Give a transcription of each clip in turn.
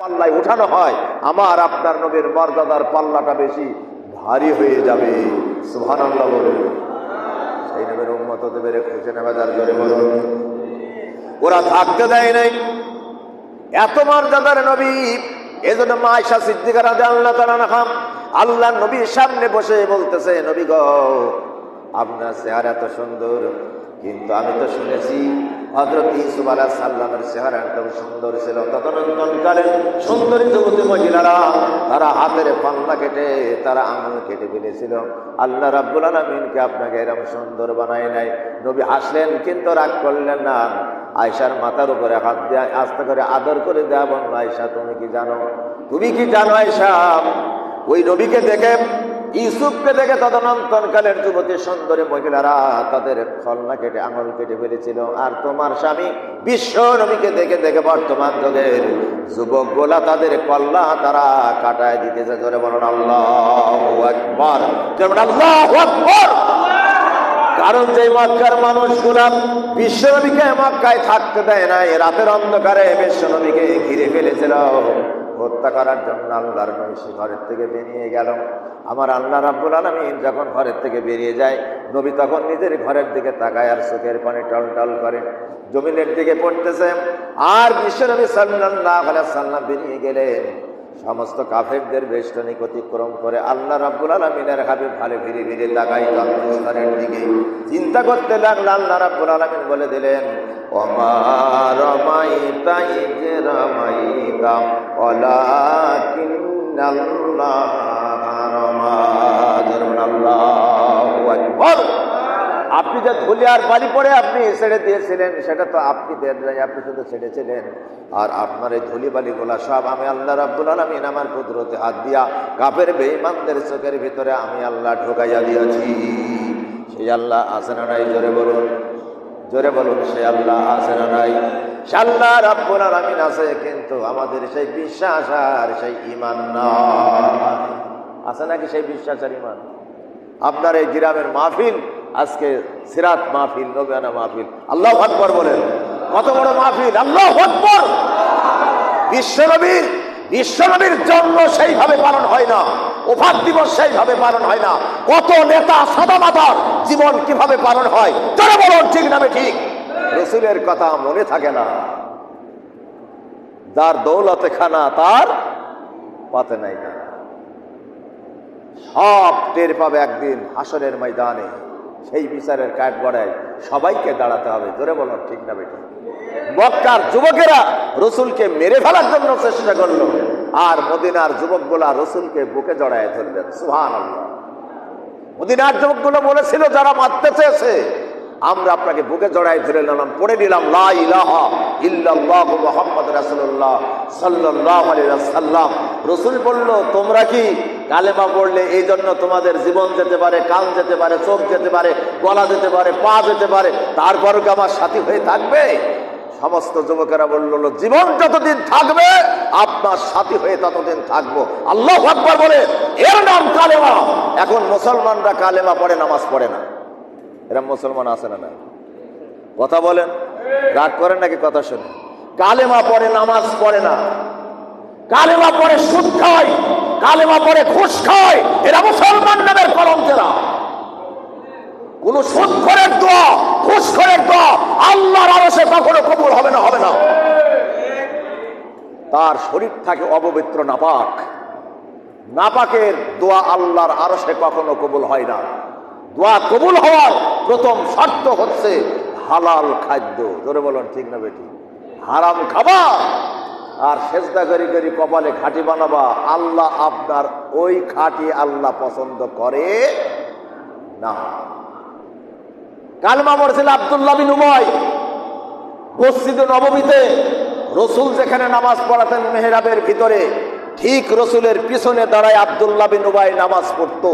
পাল্লায় উঠানো হয়, আমার আপনার নবীর মর্যাদার পাল্লাটা বেশি ভারী হয়ে যাবে। সেই নবীর উন্মত দেবের খুশি নেবাদার করে বলুন। ওরা থাকতে দেয় নাই। এত মর্যাদার নবী, এজন্য মা আয়সা সিদ্দিকারা আল্লাহ তালা নাখাম আল্লাহ নবীর সামনে বসে বলতেছে, নবী গ, আপনার চেহারা এত সুন্দর। কিন্তু আমি তো শুনেছি হজরত ইসুফ আলাহ সাল্লামের চেহারা একদম সুন্দর ছিল। তদনন্তনকালে সুন্দরী যুবতী মহিলারা তারা হাতের পাল্লা কেটে তারা আঙুল কেটে ফেলেছিল। আল্লাহ রাব্বুল আলমিনকে আপনাকে এরকম সুন্দর বানায় নাই। নবী হাসলেন কিন্তু রাগ করলেন না। আয়সার মাথার উপরে হাত দিয়ে আস্তে করে আদর করে দেয়া বন্ধু আয়সা তুমি কি জানো? তুমি কি জানো আয়সা ওই নবীকে দেখে ইউসুফকে দেখে তদনন্তনকালের যুবতী সুন্দরী মহিলারা তাদের খলনা কেটে, আঙুল কেটে ফেলেছিল। আর তোমার স্বামী বিশ্ব নবীকে দেখে দেখে বর্তমান যুগের যুবক গোলা তাদের কল্লা তারা কাটায় দিতেছে। ধরে বলুন, আল্লাহ আকবর। কারণ যে মক্কার মানুষগুলা বিশ্বনবীকে মক্কায় থাকতে দেয় নাই, রাতের অন্ধকারে বিশ্বনবীকে ঘিরে ফেলেছিল। হত্যা করার জন্য আল্লাহর নবী সে ঘরের থেকে বেরিয়ে গেল আমার আল্লাহ রাব্বুল আলমিন যখন ঘরের থেকে বেরিয়ে যায়, নবী তখন নিজের ঘরের দিকে তাকায় আর চোখের পানি টল টল করে। জমিনের দিকে পড়তেছে, আর বিশ্বনবী সাল্লাহ সাল্লাম বেরিয়ে গেলেন। সমস্ত কাফেরদের বেষ্টনিক অতিক্রম করে আল্লাহ রাব্বুল আলমিনের হাবিব ভালো ফিরে ফিরে লাগাই দিকে। চিন্তা করতে লাগল আল্লাহ রাব্বুল আলমিন বলে দিলেন অলাকিন্নাল্লাহ রমা ধরুন আল্লাহু আকবার। আপনি যে ধুলি আর বালি পরে আপনি ছেড়ে দিয়েছিলেন, সেটা তো আপনি দেন নাই, আপনি শুধু ছেড়েছিলেন। আর আপনার এই ধুলি বালিগুলা সব আমি আল্লাহ রাব্বুল আলমিন আমার কুদরতে হাত দিয়া কাপের বেঈমানদের চোখের ভিতরে আমি আল্লাহ ঢোকাইয়া দিয়েছি। সেই আল্লাহ আছে না নাই? জোরে বলুন। জোরে বলুন, সে আল্লাহ আছে না নাই? আল্লাহ রাব্বুল আলমিন আছে, কিন্তু আমাদের সেই বিশ্বাস আর সেই ইমান না আছে নাকি সেই বিশ্বাস আর ইমান আপনার এই গ্রামের মাহফিল, আজকে সিরাত মাহফিল নবানা মাহফিল। আল্লাহ আকবর বলেন। কত বড় মাহফিল? আল্লাহ আকবর! বিশ্বনবীর বিশ্বনবীর জন্ম সেইভাবে পালন হয় না। ওফাত দিবস সেইভাবে পালন হয় না। কত নেতা সাদা মাতার জীবন কীভাবে পালন হয় তারা বলুন, ঠিক নামে ঠিক? রসুলের কথা মনে থাকে না। যার দৌলতে খানা তার পাতে নাই না। সব টের পাবে একদিন হাসরের ময়দানে, সেই বিচারের কাঠ গড়ায় সবাইকে দাঁড়াতে হবে। ধরে বলুন, ঠিক না বেটি মক্কার যুবকেরা রসুলকে মেরে ফেলার জন্য চেষ্টা করল। আর মদিনার যুবকগুলা রসুলকে বুকে জড়ায় ধরলেন। সুহান মদিনার যুবকগুলো বলেছিল, যারা মারতে চেয়েছে, আমরা আপনাকে বুকে জড়াই ধরে নিলাম, পড়ে নিলাম। ওয়াসাল্লাম। রাসূল বলল, তোমরা কি কালেমা পড়লে এই জন্য তোমাদের জীবন যেতে পারে, কান যেতে পারে, চোখ যেতে পারে, গলা যেতে পারে, পা যেতে পারে, তারপরও কি আমার সাথী হয়ে থাকবে? সমস্ত যুবকেরা বলল জীবন যতদিন থাকবে, আপনার সাথী হয়ে ততদিন থাকব। আল্লাহ আকবর বলে, এর নাম কালেমা। এখন মুসলমানরা কালেমা পড়ে, নামাজ পড়ে না। এরা মুসলমান আছে না না কথা বলেন। রাগ করেন নাকি কথা শুনে কালেমা পড়ে, নামাজ পড়ে না। কালেমা পড়ে সুদ খায়, কালেমা পড়ে ঘুষ খায়। এরা মুসলমান নামের কলঙ্কেরা কোন সুদ করের দোয়া, ঘুষ করের দোয়া আল্লাহর আরসে কখনো কবুল হবে না হবে না। তার শরীর থাকে অপবিত্র, নাপাক। নাপাকের দোয়া আল্লাহর আরসে কখনো কবুল হয় না। দোয়া কবুল হওয়ার প্রথম শর্ত হচ্ছে হালাল খাদ্য। ধরে বলুন, ঠিক না বেটি হারাম খাবা আর সেজদা করি করি কপালে খাঁটি বানাবা। আল্লাহ আপনার ওই খাঁটি আল্লাহ পছন্দ করে না। কালমা পড়ছিল আবদুল্লাহ বিন উময় মসজিদে নবমীতে রসুল যেখানে নামাজ পড়াতেন মেহরাবের ভিতরে, ঠিক রসুলের পিছনে দাঁড়ায় আবদুল্লাহ বিন উবাই নামাজ পড়তো।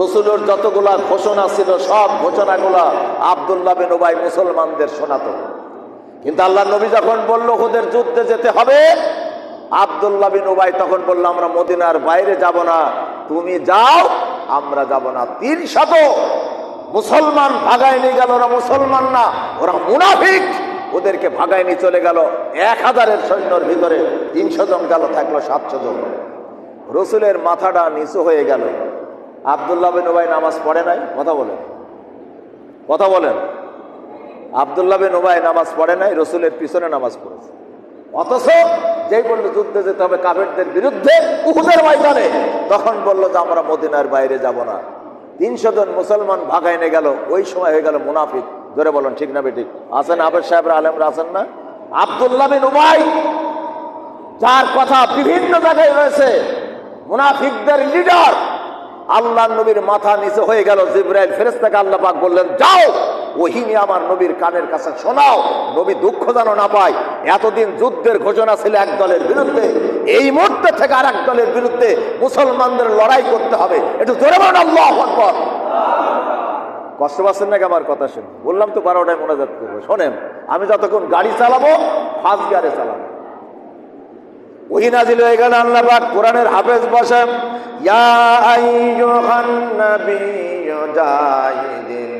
রসুলের যতগুলা ঘোষণা ছিল, সব ঘোষণাগুলা আবদুল্লাহ বিন উবাই মুসলমানদের শোনাত। কিন্তু আল্লাহ নবী যখন বলল ওদের যুদ্ধে যেতে হবে? আবদুল্লাহ বিন উবাই তখন বলল, আমরা মদিনার বাইরে যাব না। তুমি যাও, আমরা যাব না। তিন শত মুসলমান ভাগায় নিয়ে গেল, ওরা মুসলমান না, ওরা মুনাফিক। ওদেরকে ভাগায় নিয়ে চলে গেল, এক হাজারের সৈন্যর ভিতরে তিনশো জন গেল, থাকল সাতশো জন। রসুলের মাথাটা নিচু হয়ে গেল। আবদুল্লাহ বিন উবাই নামাজ পড়ে নাই? কথা বলেন। কথা বলেন। আবদুল্লাহ বিন উবাই নামাজ পড়ে নাই, রসুলের পিছনে নামাজ পড়েছে। অথচ যেই বলল, যুদ্ধে যেতে হবে কাফেরদের বিরুদ্ধে, উহুদের ময়দানে, তখন বলল যে আমরা মদিনার বাইরে যাব না। তিনশো জন মুসলমান ভাগায় নিয়ে গেল ওই সময় হয়ে গেল মুনাফিক। ধরে বলেন ঠিক না বেঠিক? আসেন আবেদ সাহেবরা আলমরা আসেন না? আবদুল্লাহ বিন উবাই যার কথা বিভিন্ন জায়গায় রয়েছে। মুনাফিকদের লিডার আল্লাহ নবীর মাথা নিচে হয়ে গেল জিব্রাইল। ফেরেস্তাকে আল্লাহ পাক বললেন যাও! ওহিনী আমার নবীর কানের কাছে শোনাও, নবী দুঃখ যেন না পায়। এতদিন যুদ্ধের ঘোষণা ছিল এক দলের বিরুদ্ধে। এই মুহূর্তে থেকে আর এক দলের বিরুদ্ধে মুসলমানদের লড়াই করতে হবে। একটু জোরে বলেন কষ্ট পাচ্ছেন নাকি আমার কথা শুনে? বললাম তো বারোটায় মনে যাচ্ছে শোনেন, আমি যতক্ষণ গাড়ি চালাবো, ফার্স্ট গিয়ারে চালাবো। ওই নাজিল আল্লাহ পাক কোরআনের হাফেজ বসেন, ইয়া আইয়ুহান নাবিয়্যু জাহিদিল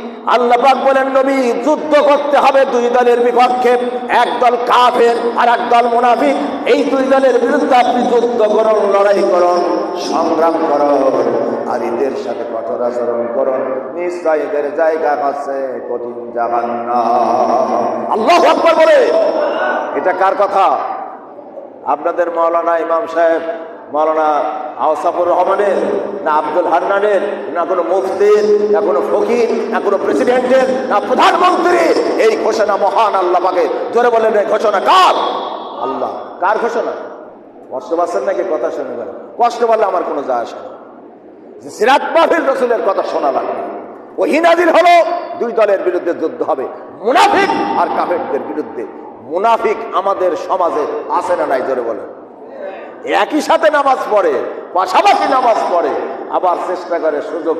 আল্লাহ পাক বলেন, নবী, যুদ্ধ করতে হবে দুই দলের বিপক্ষে। একদল কাফের আর একদল মুনাফিক। এই দুই দলের বিরুদ্ধে আপনি যুদ্ধ করুন, লড়াই করুন, সংগ্রাম করুন আর এদের সাথে কঠোর আচরণ করুন। নিশ্চয় এদের জায়গা হচ্ছে কঠিন জাহান্নাম। আল্লাহ বলে। এটা কার কথা? আপনাদের মৌলানা ইমাম সাহেব মৌলানা আওসাফুর রহমানের, না আব্দুল হান্নানের, না কোনো মুফতির, না কোনো ফকির, না কোনো প্রেসিডেন্টের, না প্রধানমন্ত্রীর। এই ঘোষণা মহান আল্লাহ পাকে জোরে বলেন ঘোষণা কার? আল্লাহ। কার ঘোষণা? কষ্ট পাচ্ছেন নাকি? কথা শুনে গেল কষ্ট পারলে আমার কোনো যায় আসে যে সিরাত মাহফিল রসুলের কথা শোনা লাগবে। ওই নাজির হলো, দুই দলের বিরুদ্ধে যুদ্ধ হবে। মুনাফিক আর কাফেরদের বিরুদ্ধে। মুনাফিক আমাদের সমাজে আছে না নাই? জোরে বলে একই সাথে নামাজ পড়ে পাশাপাশি নামাজ পড়ে আবার চেষ্টা করে সুযোগ